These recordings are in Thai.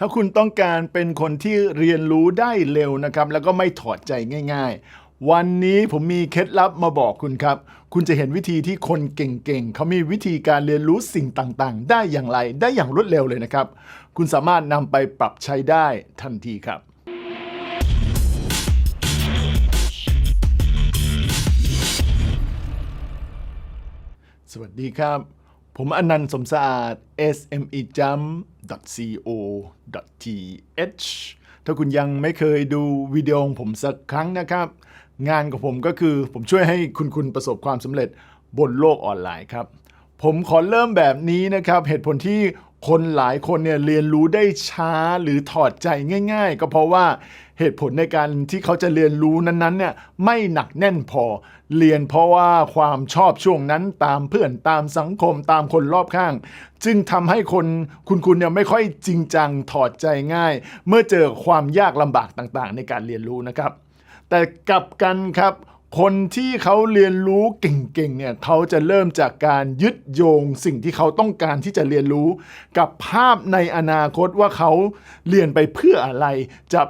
ถ้าคุณต้องการเป็นคนที่เรียนรู้ได้เร็วนะครับ แล้วก็ไม่ถอดใจง่าย ๆ วันนี้ผมมีเคล็ดลับมาบอกคุณครับ คุณจะเห็นวิธีที่คนเก่งๆ เขามีวิธีการเรียนรู้สิ่งต่างๆ ได้อย่างไรได้อย่างรวดเร็วเลยนะครับ คุณสามารถนำไปปรับใช้ได้ทันทีครับสวัสดีครับ ผมอนันต์สมสะอาด smejump.co.th ถ้าคุณยังไม่เคยดูวิดีโอของผมสักครั้งนะครับ งานของผมก็คือผมช่วยให้คุณคุณประสบความสำเร็จบนโลกออนไลน์ครับ ผมขอเริ่มแบบนี้นะครับ เหตุผลที่ คนหลายคนเนี่ยเรียนรู้ได้ช้าหรือถอดใจง่าย ๆ ก็เพราะว่าเหตุผลในการที่เขาจะเรียนรู้นั้นๆเนี่ยไม่หนักแน่นพอ เรียนเพราะว่าความชอบช่วงนั้นตามเพื่อนตามสังคมตามคนรอบข้าง จึงทำให้คนคุณคุณเนี่ยไม่ค่อยจริงจังถอดใจง่าย เมื่อเจอความยากลำบากต่างๆ ในการเรียนรู้นะครับ แต่กลับกันครับ คนที่เขาเรียนรู้เก่งๆเนี่ยเขาจะเริ่มจากการยึดโยงสิ่งที่เขาต้องการที่จะเรียนรู้ กับภาพในอนาคตว่าเขาเรียนไปเพื่ออะไรจะ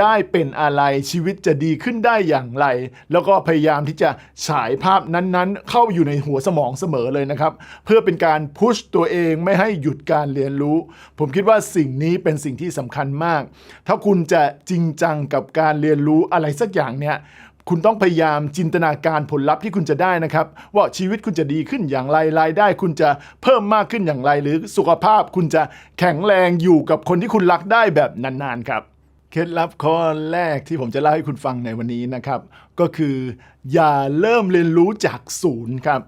ได้เป็นอะไรชีวิตจะดีขึ้นได้อย่างไร แล้วก็พยายามที่จะฉายภาพนั้นๆ เข้าอยู่ในหัวสมองเสมอเลยนะครับ เพื่อเป็นการพุชตัวเองไม่ให้หยุดการเรียนรู้ ผมคิดว่าสิ่งนี้เป็นสิ่งที่สำคัญมาก ถ้าคุณจะจริงจังกับการเรียนรู้อะไรสักอย่างเนี่ย คุณต้องพยายามจินตนาการผลลัพธ์ที่คุณจะได้นะครับ ว่าชีวิตคุณจะดีขึ้นอย่างไรรายได้ คุณจะเพิ่มมากขึ้นอย่างไร หรือสุขภาพคุณจะแข็งแรงอยู่กับคนที่คุณรักได้แบบนานๆครับ เคล็ดลับข้อแรกที่ผมจะเล่าให้คุณฟังในวันนี้นะครับก็คือ อย่าเริ่มเรียนรู้จากศูนย์ครับ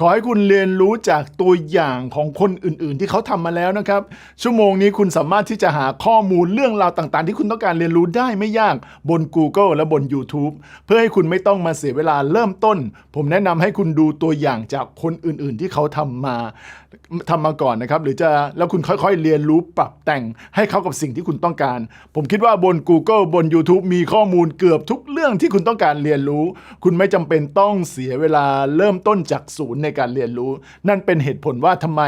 ขอให้คุณเรียนรู้จากตัวอย่างของคนอื่นๆ ที่เขาทำมาแล้วนะครับ ชั่วโมงนี้คุณสามารถที่จะหาข้อมูลเรื่องราวต่างๆ ที่คุณต้องการเรียนรู้ได้ไม่ยากบน Google และบน YouTube เพื่อให้คุณไม่ต้องมาเสียเวลาเริ่มต้น ผมแนะนำให้คุณดูตัวอย่างจากคนอื่นๆ ที่เขาทำมาทำมาก่อนนะครับ หรือจะแล้วคุณค่อยๆ เรียนรู้ปรับแต่งให้เข้ากับสิ่งที่คุณต้องการ ผมคิดว่าบน Google บน YouTube มีข้อมูลเกือบทุกเรื่องที่คุณต้องการเรียนรู้ คุณไม่จำเป็นต้องเสียเวลาเริ่มต้นจากศูนย์ในการเรียนรู้ นั่นเป็นเหตุผลว่าทำไม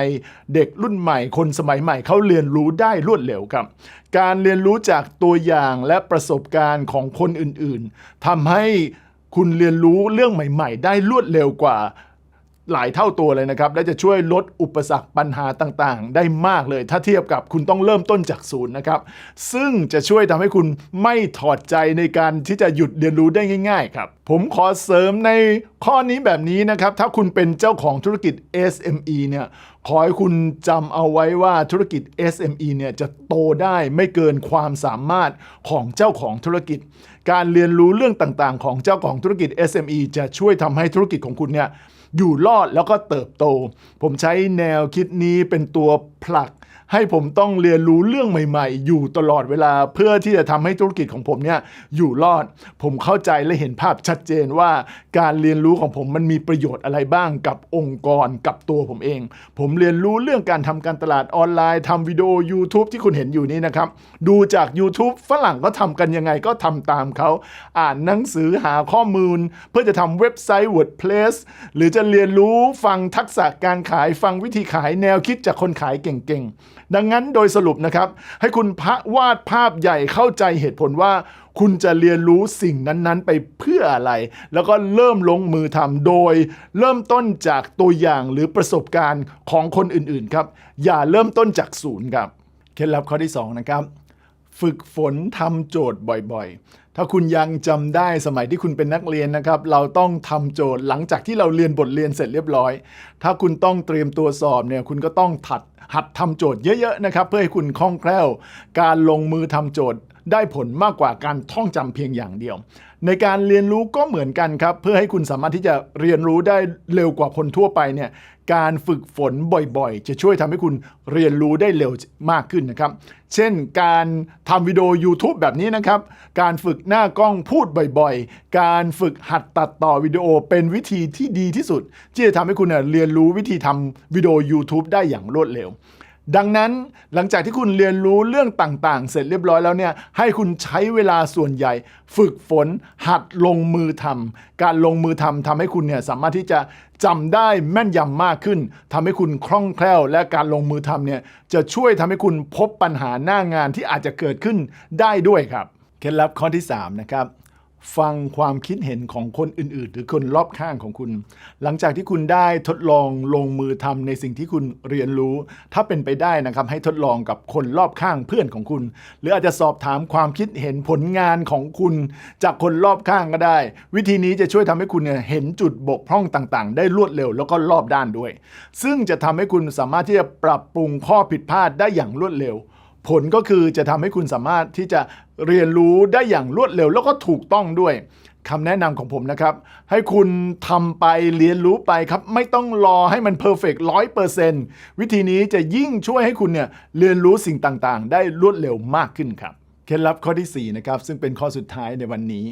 เด็กรุ่นใหม่ คนสมัยใหม่เขาเรียนรู้ได้รวดเร็วครับ การเรียนรู้จากตัวอย่างและประสบการณ์ของคนอื่นๆทำให้คุณเรียนรู้เรื่องใหม่ ๆ ได้รวดเร็วกว่า หลายเท่าตัวเลยนะครับ และจะช่วยลดอุปสรรคปัญหาต่างๆ ได้มากเลย ถ้าเทียบกับคุณต้องเริ่มต้นจากศูนย์นะครับ ซึ่งจะช่วยทำให้คุณไม่ถอดใจในการที่จะหยุดเรียนรู้ได้ง่าย ๆ ครับ ผมขอเสริมในข้อนี้แบบนี้นะครับ ถ้าคุณเป็นเจ้าของธุรกิจ SME เนี่ยขอให้คุณจำเอาไว้ว่าธุรกิจ SME เนี่ยจะโตได้ไม่เกินความสามารถของเจ้าของธุรกิจ การเรียนรู้เรื่องต่างๆ ของเจ้าของธุรกิจ SME จะช่วยทำให้ธุรกิจของคุณเนี่ยอยู่รอดแล้วก็เติบโต ผมใช้แนวคิดนี้เป็นตัวผลัก ให้ผมต้องเรียนรู้เรื่องใหม่ ๆ อยู่ตลอดเวลาเพื่อที่จะทำให้ธุรกิจของผมเนี่ยอยู่รอด ผมเข้าใจและเห็นภาพชัดเจนว่าการเรียนรู้ของผมมันมีประโยชน์อะไรบ้างกับองค์กรกับตัวผมเอง ผมเรียนรู้เรื่องการทำการตลาดออนไลน์ทำวิดีโอ YouTube ที่คุณเห็นอยู่นี้นะครับ ดูจาก YouTube ฝรั่งก็ทำกันยังไงก็ทำตามเขา อ่านหนังสือหาข้อมูล เพื่อจะทำเว็บไซต์ WordPress หรือจะเรียนรู้ฟังทักษะการขายฟังวิธีขายแนวคิดจากคนขายเก่งๆ ดังนั้นโดยสรุปนะครับ ให้คุณพะวาดภาพใหญ่เข้าใจเหตุผลว่า คุณจะเรียนรู้สิ่งนั้นๆ ไปเพื่ออะไร แล้วก็เริ่มลงมือทำโดย เริ่มต้นจากตัวอย่างหรือประสบการณ์ของคนอื่นๆครับอย่าเริ่มต้นจากศูนย์ครับเคล็ดลับข้อที่สองนะครับฝึกฝนทำโจทย์บ่อยๆ ถ้าคุณยังจำได้สมัยที่คุณเป็นนักเรียนนะครับ เราต้องทำโจทย์หลังจากที่เราเรียนบทเรียนเสร็จเรียบร้อย ถ้าคุณต้องเตรียมตัวสอบเนี่ยคุณก็ต้องถัดหัดทำโจทย์เยอะๆนะครับ เพื่อให้คุณคล่องแคล่ว การลงมือทำโจทย์ ได้ผลมากกว่าการท่องจำเพียงอย่างเดียว ในการเรียนรู้ก็เหมือนกันครับ เพื่อให้คุณสามารถที่จะเรียนรู้ได้เร็วกว่าคนทั่วไปเนี่ยการฝึกฝนบ่อยๆ จะช่วยทำให้คุณเรียนรู้ได้เร็วมากขึ้นนะครับ เช่นการทำวิดีโอ YouTube แบบนี้นะครับ การฝึกหน้ากล้องพูดบ่อยๆ การฝึกหัดตัดต่อวิดีโอเป็นวิธีที่ดีที่สุด ที่จะทำให้คุณเนี่ยเรียนรู้วิธีทำวิดีโอ YouTube ได้อย่างรวดเร็ว ดังนั้นหลังจากที่คุณเรียนรู้เรื่องต่างๆ เสร็จเรียบร้อยแล้วเนี่ยให้คุณใช้เวลาส่วนใหญ่ ฝึกฝนหัดลงมือทำการลงมือทำทำให้คุณเนี่ยสามารถที่จะจำได้แม่นยำมากขึ้นทำให้คุณคล่องแคล่ว และการลงมือทำเนี่ยจะช่วยทำให้คุณพบปัญหาหน้างานที่อาจจะเกิดขึ้นได้ด้วยครับ เคล็ดลับข้อที่3นะครับ ฟังความคิดเห็นของคนอื่น ๆ หรือคนรอบข้างของคุณ หลังจากที่คุณได้ทดลองลงมือทำในสิ่งที่คุณเรียนรู้ ถ้าเป็นไปได้นะครับ ให้ทดลองกับคนรอบข้างเพื่อนของคุณ หรืออาจจะสอบถามความคิดเห็นผลงานของคุณ จากคนรอบข้างก็ได้ วิธีนี้จะช่วยทำให้คุณเนี่ยเห็นจุดบกพร่องต่างๆ ได้รวดเร็วแล้วก็รอบด้านด้วย ซึ่งจะทำให้คุณสามารถที่จะปรับปรุงข้อผิดพลาดได้อย่างรวดเร็ว ผลก็คือจะทำให้คุณสามารถที่จะเรียนรู้ได้อย่างรวดเร็ว แล้วก็ถูกต้องด้วยคำแนะนำของผมนะครับ ให้คุณทำไปเรียนรู้ไปครับ ไม่ต้องรอให้มันเพอร์เฟกต์ร้อยเปอร์เซนต์วิธีนี้จะยิ่งช่วยให้คุณเนี่ยเรียนรู้สิ่งต่างๆ ได้รวดเร็วมากขึ้นครับ เคล็ดลับข้อที่ 4 นะครับ ซึ่งเป็นข้อสุดท้ายในวันนี้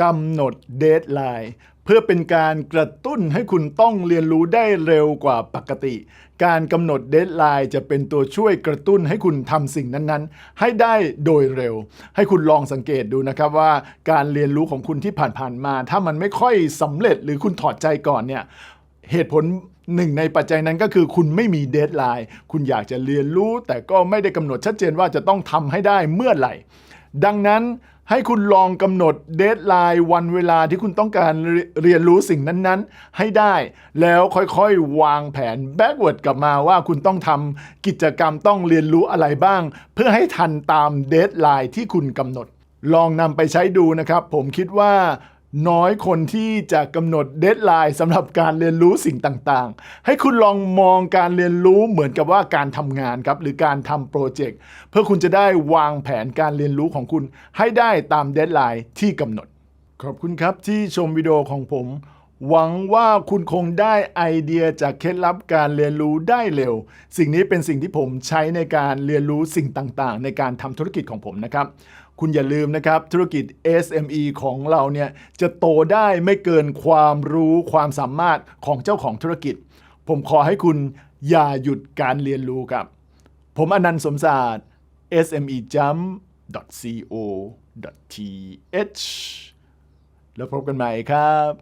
กำหนดเดทไลน์ เพื่อเป็นการกระตุ้นให้คุณต้องเรียนรู้ได้เร็วกว่าปกติ การกำหนดเดทไลน์จะเป็นตัวช่วยกระตุ้นให้คุณทำสิ่งนั้นๆ ให้ได้โดยเร็ว ให้คุณลองสังเกตดูนะครับว่าการเรียนรู้ของคุณที่ผ่านๆมา ถ้ามันไม่ค่อยสำเร็จหรือคุณถอดใจก่อนเนี่ยเหตุผลหนึ่งในปัจจัยนั้นก็คือคุณไม่มีเดทไลน์คุณอยากจะเรียนรู้ แต่ก็ไม่ได้กำหนดชัดเจนว่าจะต้องทำให้ได้เมื่อไหร่ ดังนั้น ให้คุณลองกำหนดเดทไลน์วันเวลาที่คุณต้องการเรียนรู้สิ่งนั้นๆ ให้ได้ แล้วค่อยๆ วางแผนแบ็กเวิร์ดกลับมาว่าคุณต้องทำกิจกรรมต้องเรียนรู้อะไรบ้าง เพื่อให้ทันตามเดทไลน์ที่คุณกำหนด ลองนำไปใช้ดูนะครับ ผมคิดว่า น้อยคนที่จะกำหนดเดทไลน์สำหรับการเรียนรู้สิ่งต่างๆ ให้คุณลองมองการเรียนรู้เหมือนกับว่าการทำงานครับ หรือการทำโปรเจกต์เพื่อคุณจะได้วางแผนการเรียนรู้ของคุณ ให้ได้ตามเดทไลน์ที่กำหนด ขอบคุณครับที่ชมวิดีโอของผม หวังว่าคุณคงได้ไอเดียจากเคล็ดลับการเรียนรู้ได้เร็ว สิ่งนี้เป็นสิ่งที่ผมใช้ในการเรียนรู้สิ่งต่างๆ ในการทำธุรกิจของผมนะครับ คุณอย่าลืมนะครับ ธุรกิจ SME ของเราเนี่ยจะโตได้ไม่เกินความรู้ความสามารถของเจ้าของธุรกิจ ผมขอให้คุณอย่าหยุดการเรียนรู้ครับ ผมอนันต์สมศาสตร์ smejump co th แล้วพบกันใหม่ครับ